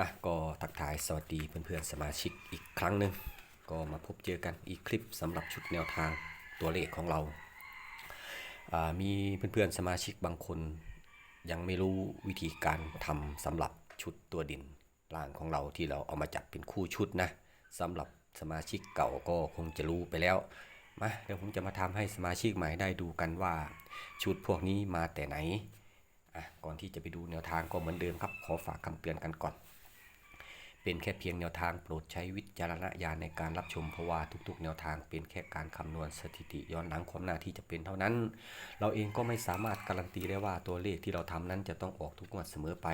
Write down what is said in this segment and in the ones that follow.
อะก็ทักทายสวัสดีเพื่อนๆสมาชิกอีกครั้งหนึ่งก็มาพบเจอกันอีกคลิปสำหรับชุดแนวทางตัวเลขของเราอ่ามีเพื่อนๆสมาชิกบางคน ยังไม่รู้วิธีการทำสำหรับชุดตัวดินล่างของเราที่เราเอามาจัดเป็นคู่ชุดนะสำหรับสมาชิกเก่าก็คงจะรู้ไปแล้วมาเดี๋ยวผมจะมาทำให้สมาชิกใหม่ได้ดูกันว่า ชุดพวกนี้มาแต่ไหนอะก่อนที่จะไปดูแนวทางก็เหมือนเดิมครับ ขอฝากคำเตือนกันก่อน เป็นแค่เพียงแนวทางโปรดใช้วิจารณญาณในการรับชมเพราะว่าทุกๆ แนวทางเป็นแค่การคำนวณสถิติย้อนหลังความหน้าที่จะเป็นเท่านั้น เราเองก็ไม่สามารถการันตีได้ว่าตัวเลขที่เราทำนั้นจะต้องออกทุกงวดเสมอไป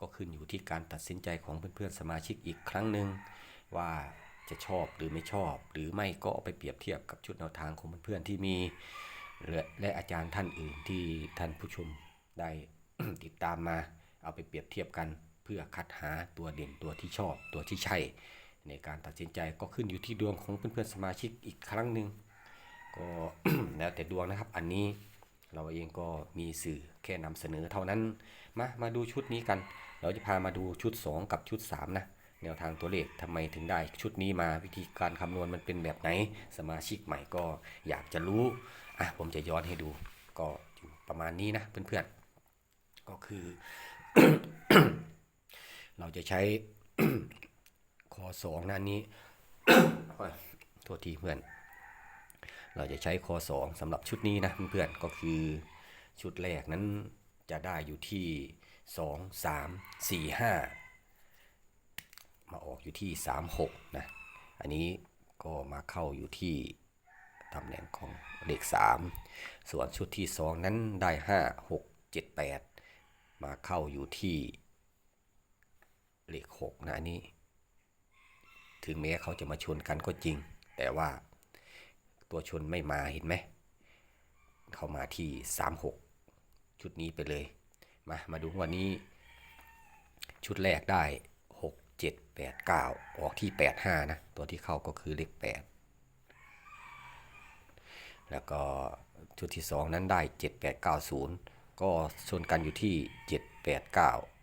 ก็ขึ้นอยู่ที่การตัดสินใจของเพื่อนๆสมาชิกอีกครั้งหนึ่งว่าจะชอบหรือไม่ชอบ หรือไม่ก็เอาไปเปรียบเทียบกับชุดแนวทางของเพื่อนๆที่มีและและอาจารย์ท่านอื่นที่ท่านผู้ชมได้ติดตามมา เอาไปเปรียบเทียบกัน เพื่อคัดหาตัวเด่นตัวที่ชอบตัวที่ใช่ในการตัดสินใจก็ขึ้นอยู่ที่ดวงของเพื่อนๆสมาชิกอีกครั้งหนึ่งก็แล้วแต่ดวงนะครับอันนี้เราเองก็มีสื่อแค่นำเสนอเท่านั้น มามาดูชุดนี้กัน เราจะพามาดูชุด 2 กับชุด 3 นะ แนวทางตัวเลขทำไมถึงได้ชุดนี้มาวิธีการคำนวณมันเป็นแบบไหน สมาชิกใหม่ก็อยากจะรู้ อะผมจะย้อนให้ดู ก็อยู่ประมาณนี้นะเพื่อนๆ ก็คือ เราจะใช้คอสองนะอันนี้โทษทีเพื่อน เราจะใช้คอสองสำหรับชุดนี้นะเพื่อนก็คือชุดแรกนั้นจะได้อยู่ที่สองสามสี่ห้ามาออกอยู่ที่สามหกนะอันนี้ก็มาเข้าอยู่ที่ตำแหน่งของเลขสามส่วนชุดที่สองนั้นได้ห้าหกเจ็ดแปดมาเข้าอยู่ที่ เลขหกนะอันนี้ ถึงแม้เขาจะมาชนกันก็จริง แต่ว่าตัวชนไม่มาเห็นไหม เขามาที่ 36 ชุดนี้ไปเลย มา มาดูวันนี้ ชุดแรกได้ 6 7 8 9 ออกที่ 85 นะ ตัวที่เข้าก็คือเลข 8 แล้วก็ชุดที่ 2 นั้นได้ 7 8 9 0 ก็ชนกันอยู่ที่ 7 8 9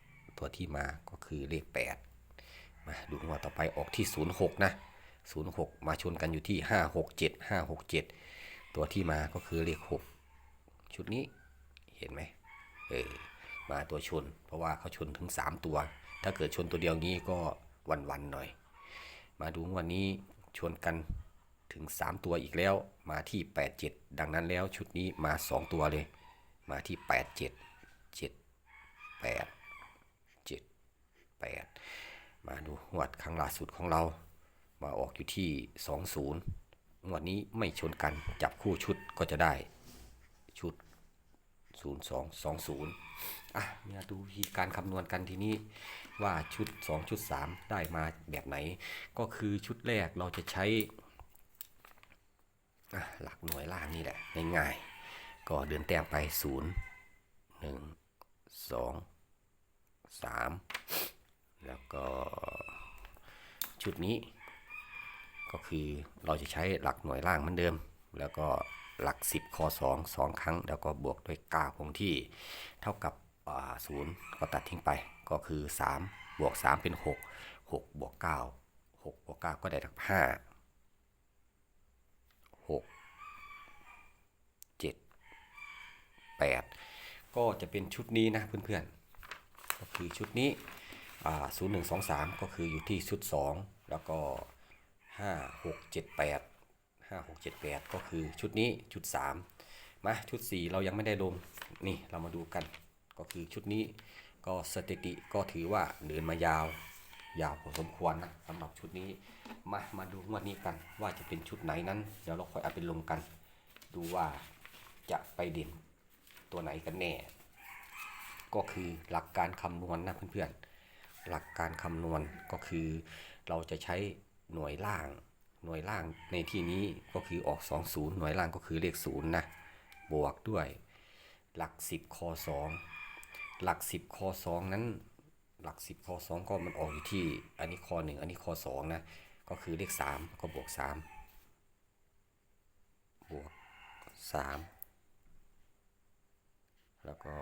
ตัวที่มาก็คือเลข 8 มาดูงวดต่อไปออกที่ 06 นะ 06 มาชนกันอยู่ที่ 567 567 ตัวที่มาก็คือเลข 6 ชุดนี้เห็นไหมเออมาตัวชน เพราะว่าเขาชนถึง 3 ตัว ถ้าเกิดชนตัวเดียวงี้ก็วันๆหน่อย มาดูวันนี้ชนกันถึง 3 ตัวอีกแล้วมาที่ 87 ดังนั้นแล้วชุดนี้มา 2 ตัวเลย มาที่ 87 7 8 8 มาดูงวดครั้งล่าสุดของเรา มาออกอยู่ที่ 20งวดนี้ไม่ชนกันจับคู่ชุดก็จะได้ชุด 0220 อะมาดูวิธีการคำนวณกันทีนี้ว่าชุด 2 ชุด 3 ได้มาแบบไหน ก็คือชุดแรกเราจะใช้หลักหน่วยล่างนี่แหละ ง่ายๆ ก็เดินแต้มไป 0 1 2 3 แล้วก็ชุดนี้ ก็คือเราจะใช้หลักหน่วยล่างเหมือนเดิม แล้วก็หลัก 10คอ2 2 ครั้ง แล้วก็บวกด้วย9คงที่เท่ากับศูนย์ก็ตัดทิ้งไปก็คือ 3 บวก 3 เป็น 6 6บวก9 6บวก9ก็ได้ทั้ง5 6 7 8 ก็จะเป็นชุดนี้นะเพื่อนๆ ก็คือชุดนี้ ศูนย์หนึ่งสองสามก็คืออยู่ที่ชุดสองแล้วก็ห้าหกเจ็ดแปดห้าหกเจ็ดแปดก็คือชุดนี้ชุดสามมาชุดสี่เรายังไม่ได้ลงนี่เรามาดูกันก็คือชุดนี้ก็สถิติก็ถือว่าเดินมายาว ยาวพอสมควรนะสำหรับชุดนี้มามาดูงวดนี้กัน ว่าจะเป็นชุดไหนนั้น เดี๋ยวเราค่อยเอาไปลงกัน ดูว่าจะไปเด่นตัวไหนกันแน่ ก็คือหลักการคำนวณนะเพื่อนๆ หลักการคำนวณก็คือ เราจะใช้หน่วยล่าง หน่วยล่างในที่นี้ก็คือออก 20 หน่วยล่างก็คือเลข0นะบวกด้วย หลัก 10คอ2หลัก 10คอ2นั้น หลัก 10คอ2ก็มันออกอยู่ที่อันนี้คอ1อันนี้คอ2นะก็คือเลข 3 ก็บวก 3 บวก 3 แล้วก็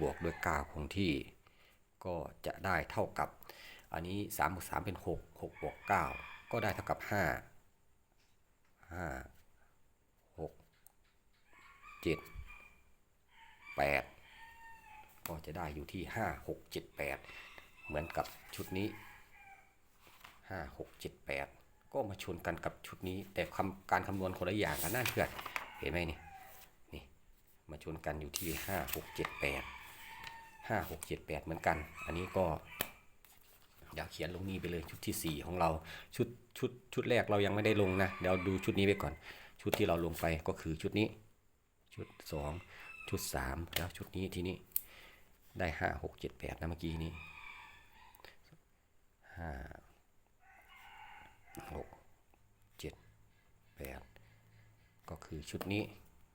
บวกด้วย 9 คงที่ ก็จะได้เท่ากับ อันนี้3บวก3เป็น 6 6บวก9ก็ได้เท่ากับ 5 5 6 7 8 ก็จะได้อยู่ที่ 5 6 7 8 เหมือนกับชุดนี้ 5 6 7 8 ก็มาชนกันกับชุดนี้ แต่คำการคำนวณคนละอย่างกันนั่นเพื่อนเห็นไหมนี่นี่มาชนกันอยู่ที่ 5 6 7 8 5 6 7 8เหมือนกัน อันนี้ก็อยากเขียนลงนี่ไปเลยชุดที่ 4 ของเราชุดชุดชุดแรกเรายังไม่ได้ลงนะเดี๋ยวดูชุดนี้ไปก่อน ชุดที่เราลงไปก็คือชุดนี้ ชุด 2 ชุด 3 แล้วชุดนี้ทีนี้ได้ 5 6 7 8นะเมื่อกี้นี้5 6 7 8 ก็คือชุดนี้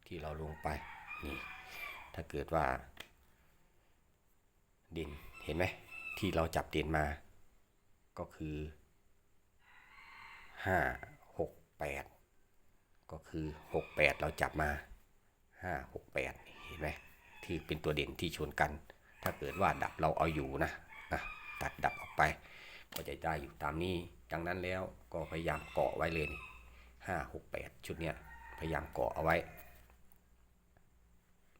ที่เราลงไปนี่ถ้าเกิดว่า เด่นเห็นไหมที่เราจับเด่นมา ก็คือ5 6 8ก็คือ6 8เราจับมา5 6 8เห็นไหมที่เป็นตัวเด่นที่ชนกัน ถ้าเกิดว่าดับเราเอาอยู่นะนะตัดดับออกไป ก็จะได้อยู่ตามนี้ดังนั้นแล้วก็พยายามเกาะไว้เลยนี่ห้าหกแปดชุดเนี้ยพยายามเกาะเอาไว้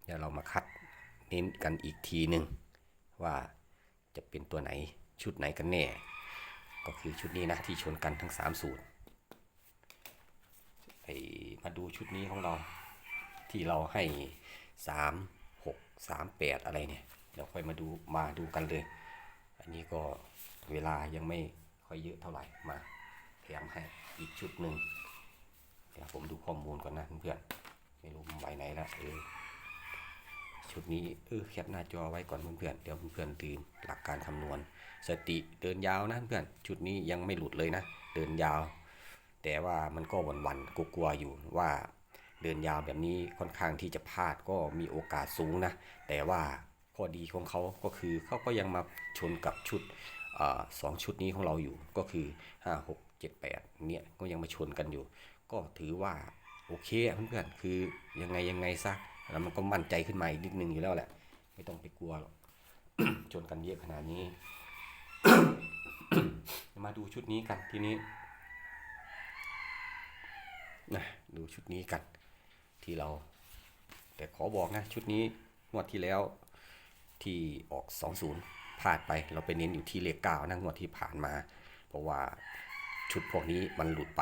เดี๋ยวเรามาคัดเน้นกันอีกทีหนึ่ง ว่าจะเป็นตัวไหนชุดไหนกันแน่ ก็คือชุดนี้นะที่ชนกันทั้งสามสูตรไปมาดูชุดนี้ของเราที่เราให้สามหกสามแปดอะไรเนี่ยเดี๋ยวค่อยมาดูมาดูกันเลย อันนี้ก็เวลายังไม่ค่อยเยอะเท่าไหร่มาแถมให้อีกชุดหนึ่งเดี๋ยวผมดูข้อมูลก่อนนะเพื่อนๆไม่รู้มันไว้ไหนแล้วเออ ชุดนี้เออแคปหน้าจอไว้ก่อนเพื่อนๆเดี๋ยวเพื่อนๆตื่นหลักการคำนวณ สติเดินยาวนะเพื่อนชุดนี้ยังไม่หลุดเลยนะ เดินยาว แต่ว่ามันก็หวันๆกลัวๆอยู่ว่า เดินยาวแบบนี้ค่อนข้างที่จะพลาดก็มีโอกาสสูงนะ แต่ว่าข้อดีของเขาก็คือเขาก็ยังมาชนกับชุดอสองชุดนี้ของเราอยู่ก็คือ 5 6 7 8เนี่ยก็ยังมาชนกันอยู่ ก็ถือว่าโอเคเพื่อนๆคือยังไงยังไงซะ แล้วมันก็มั่นใจขึ้นมาอีกนิดนึงอยู่แล้วแหละ ไม่ต้องไปกลัวหรอกชนกันเยอะขนาดนี้ มาดูชุดนี้กันทีนี้นะดูชุดนี้กัน ที่เรา แต่ขอบอกนะ ชุดนี้งวดที่แล้วที่ออก 20พลาดไป เราไปเน้นอยู่ที่เลขเก้านะงวดที่ผ่านมา เพราะว่าชุดพวกนี้มันหลุดไป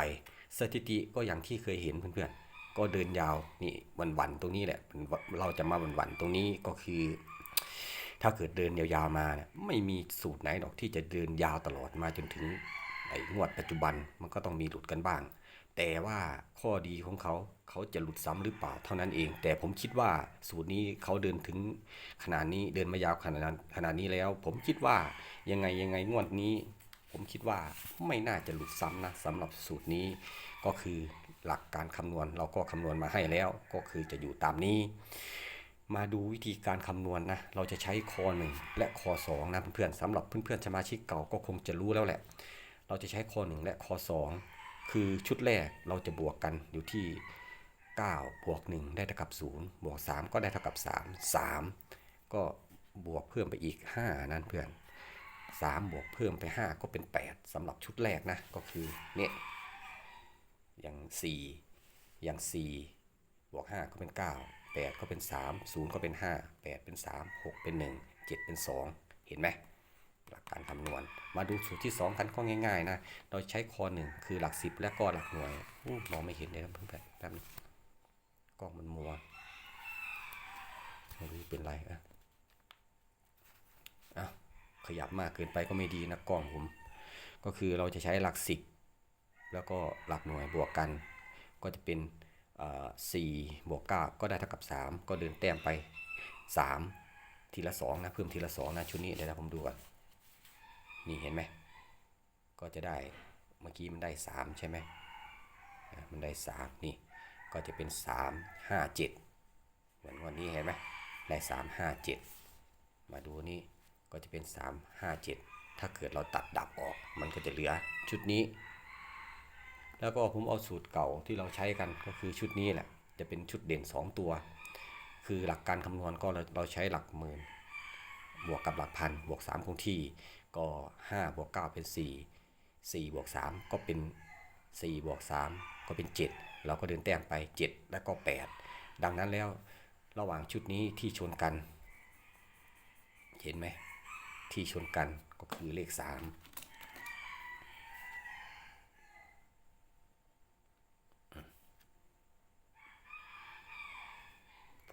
สถิติก็อย่างที่เคยเห็นเพื่อนๆ ก็เดินยาวนี่วันๆตรงนี้แหละเราจะมาวันๆตรงนี้ก็คือ ถ้าเกิดเดินยาวๆมาเนี่ยไม่มีสูตรไหนหรอกที่จะเดินยาวตลอดมาจนถึงไอ้งวดปัจจุบันมันก็ต้องมีหลุดกันบ้าง แต่ว่าข้อดีของเขาเขาจะหลุดซ้ำหรือเปล่าเท่านั้นเอง แต่ผมคิดว่าสูตรนี้เขาเดินถึงขนาดนี้เดินมายาวขนาดนั้นขนาดนี้แล้ว ผมคิดว่ายังไงยังไงงวดนี้ ผมคิดว่าไม่น่าจะหลุดซ้ำนะสำหรับสูตรนี้ก็คือ หลักการคำนวณเราก็คำนวณมาให้แล้วก็คือจะอยู่ตามนี้ มาดูวิธีการคำนวณนะเราจะใช้คอ1และคอ2นะเพื่อนๆสำหรับเพื่อนๆสมาชิกเก่าก็คงจะรู้แล้วแหละ เราจะใช้คอ1และคอ2คือชุดแรกเราจะบวกกันอยู่ที่9บวก1ได้เท่ากับ 0 บวก 3 ก็ได้เท่ากับ 3 3 ก็บวกเพิ่มไปอีก 5 นั่นเพื่อน 3 บวกเพิ่มไป 5 ก็เป็น 8สำหรับชุดแรกนะ ก็คือเนี่ย อย่าง 4 อย่าง4บวก5ก็เป็น 9 8 ก็เป็น 3 0 ก็เป็น 5 8 เป็น 3 6 เป็น 1 7 เป็น 2 เห็นไหมหลักการคำนวณ มาดูสูตรที่ 2 กันก็ง่ายๆนะ เราใช้คอ1คือหลัก 10 และก็หลักหน่วยอมองไม่เห็นเลยนะเพื่อนๆแป๊บนึงกล้องมันมัวไม่รู้เป็นไรอะอะขยับมากเกินไปก็ไม่ดีนะกล้องผม ก็คือเราจะใช้หลัก10 แล้วก็หลักหน่วยบวกกัน ก็จะเป็นสี่บวกเก้าก็ได้เท่ากับ 3 ก็เดินแต้มไป 3 ทีละ 2 นะ เพิ่มทีละ 2 นะ ชุดนี้เดี๋ยวนะผมดูก่อนนี่เห็นไหม ก็จะได้เมื่อกี้มันได้ 3 ใช่ไหมมันได้ 3 นี่ก็จะเป็น 3 5 7 เหมือนวันนี้เห็นไหมได้ 3 5 7 มาดูนี่ก็จะเป็น 3 5 7 ถ้าเกิดเราตัดดับออก มันก็จะเหลือชุดนี้ แล้วก็ผมเอาสูตรเก่าที่เราใช้กันก็คือชุดนี้แหละจะเป็นชุดเด่น 2 ตัว คือหลักการคำนวณก็เราเราใช้หลักหมื่นบวกกับหลักพันบวก3คงที่ก็5บวก9เป็น 4 4บวก3ก็เป็น 4 บวก 3 ก็เป็น 7 เราก็เดินแต้มไป 7 แล้วก็ 8 ดังนั้นแล้วระหว่างชุดนี้ที่ชนกัน เห็นไหมที่ชนกันก็คือเลข 3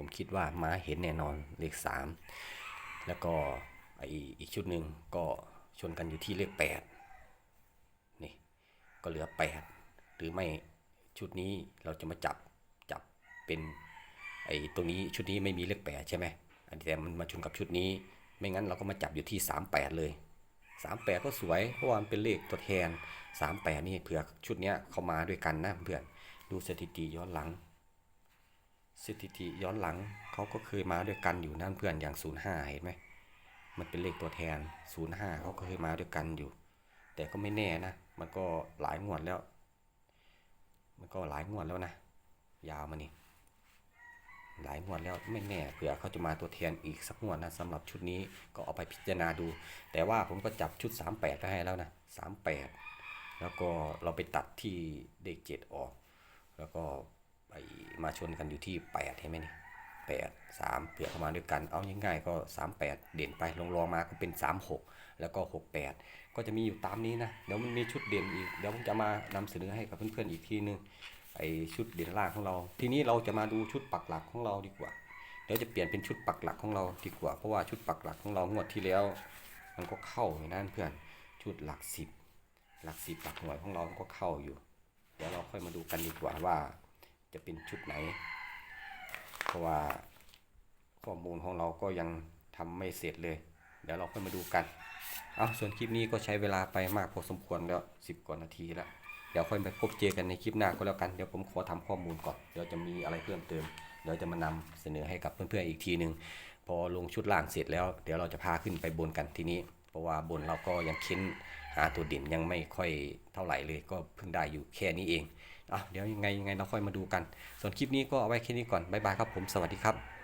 ผมคิดว่าม้าเห็นแน่นอนเลข 3 แล้วก็ไออีกชุดหนึ่งก็ชนกันอยู่ที่เลข 8 นี่ก็เหลือ 8 หรือไม่ชุดนี้เราจะมาจับจับเป็นไอตรงนี้ชุดนี้ไม่มีเลข 8 ใช่ไหมอันนี้แต่มันมาชนกับชุดนี้ ไม่งั้นเราก็มาจับอยู่ที่ 38 เลย 38 ก็สวยเพราะว่ามันเป็นเลขตัวแทน 38 นี่เผื่อชุดเนี้ยเข้ามาด้วยกันนะเพื่อนดูสถิติย้อนหลัง สถิติย้อนหลังเขาก็เคยมาด้วยกันอยู่นั่นเพื่อนอย่าง 05 เห็นไหมมันเป็นเลขตัวแทน 05เขาก็เคยมาด้วยกันอยู่ แต่ก็ไม่แน่นะ มันก็หลายงวดแล้ว มันก็หลายงวดแล้วนะ ยาวมานี่หลายงวดแล้วไม่แน่เผื่อเขาจะมาตัวแทนอีกสักงวดนะสำหรับชุดนี้ก็เอาไปพิจารณาดู แต่ว่าผมก็จับชุด 38ไว้ให้แล้วนะ 38 แล้วก็เราไปตัดที่เลข7ออก แล้วก็ ไปมาชนกันอยู่ที่8เห็นไหมนี่8 3เผื่อเข้ามาด้วยกัน เอาง่ายๆก็38เด่นไปลองมาก็เป็น36แล้วก็68ก็จะมีอยู่ตามนี้นะเดี๋ยวมันมีชุดเด่นอีกเดี๋ยวผมจะมานำเสนอให้กับเพื่อนๆอีกทีนึงไอชุดเด่นล่างของเรา ทีนี้เราจะมาดูชุดปักหลักของเราดีกว่าเดี๋ยวจะเปลี่ยนเป็นชุดปักหลักของเราดีกว่าเพราะว่าชุดปักหลักของเรางวดที่แล้ว มันก็เข้าอยู่นั่นเพื่อนชุดหลักสิบหลักสิบหลักหน่วยของเราก็เข้าอยู่ เดี๋ยวเราค่อยมาดูกันดีกว่าว่า จะเป็นชุดไหน เพราะว่าข้อมูลของเราก็ยังทำไม่เสร็จเลย เดี๋ยวเราค่อยมาดูกัน เอาส่วนคลิปนี้ก็ใช้เวลาไปมากพอสมควรแล้วสิบกว่านาทีแล้ว เดี๋ยวค่อยไปพบเจอกันในคลิปหน้าก็แล้วกัน เดี๋ยวผมขอทำข้อมูลก่อน เดี๋ยวจะมีอะไรเพิ่มเติม เดี๋ยวจะมานำเสนอให้กับเพื่อนๆอีกทีหนึ่งพอลงชุดล่างเสร็จแล้ว เดี๋ยวเราจะพาขึ้นไปบนกันทีนี้ เพราะว่าบนเราก็ยังเค้นหาตัวเด่นยังไม่ค่อยเท่าไหร่เลย ก็เพิ่งได้อยู่แค่นี้เอง อะเดี๋ยวยังไงยังไงเราค่อยมาดูกัน ส่วนคลิปนี้ก็เอาไว้แค่นี้ก่อนบ๊ายบายครับผมสวัสดีครับ